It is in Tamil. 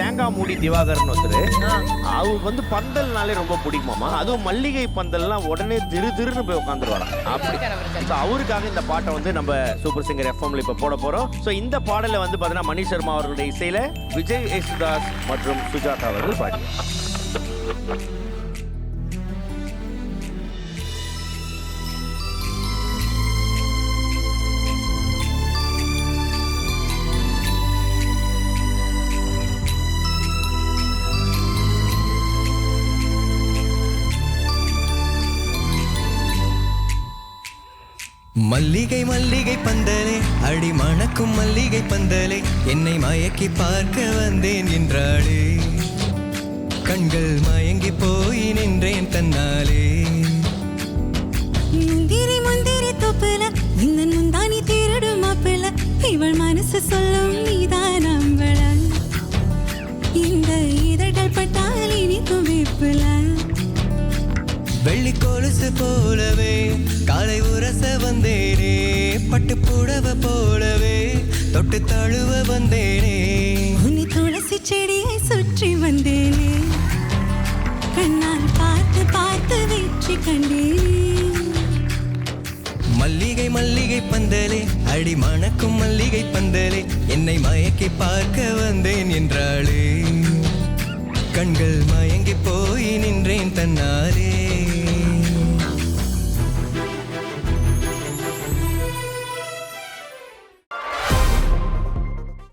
தேங்காய் மூடி திவாகர்னு ஒருத்தர். அவருக்கு வந்து பந்தல்னாலே ரொம்ப பிடிக்குமாமா. அதுவும் மல்லிகை பந்தல்லாம் உடனே திரு திருன்னு போய் உட்காந்துருவாராம் அப்படி. So, அவருக்காக இந்த பாட்டை வந்து நம்ம சூப்பர் சிங்கர் எஃப்எம்ல இப்ப போட போறோம். ஸோ இந்த பாடலை வந்து பாத்தீங்கன்னா மணி சர்மா அவர்களுடைய இசையில விஜய் யேசுதாஸ் மற்றும் சுஜாதா அவர்கள் பாடி மல்லிகை மல்லிகை பந்தலே அடி மணக்கும் மல்லிகை பந்தலே என்னை மயக்கி பார்க்க வந்தேன் என்றாளே. கண்கள் மயங்கி போய் நின்றேன் தன்னாலே. முந்திரி முந்திரி தொப்புல இந்த முந்தானி திருடு மாப்பிள்ள இவள் மனசு சொல்லும் வெள்ளி கொலுசு போலவே காலை உரச வந்தேனே பட்டு புடவ போலவே தொட்டு தழுவ வந்தேனே. உன்னை துளசி செடியை சுற்றி வந்தேனே கண்ணால் பார்த்து பார்த்து வெற்றி கண்டேன். மல்லிகை மல்லிகை பந்தலே அடி மணக்கும் மல்லிகை பந்தலே என்னை மயக்கி பார்க்க வந்தேன் என்றாளே. கண்கள் மயங்கி போய் நின்றேன் தன்னாலே.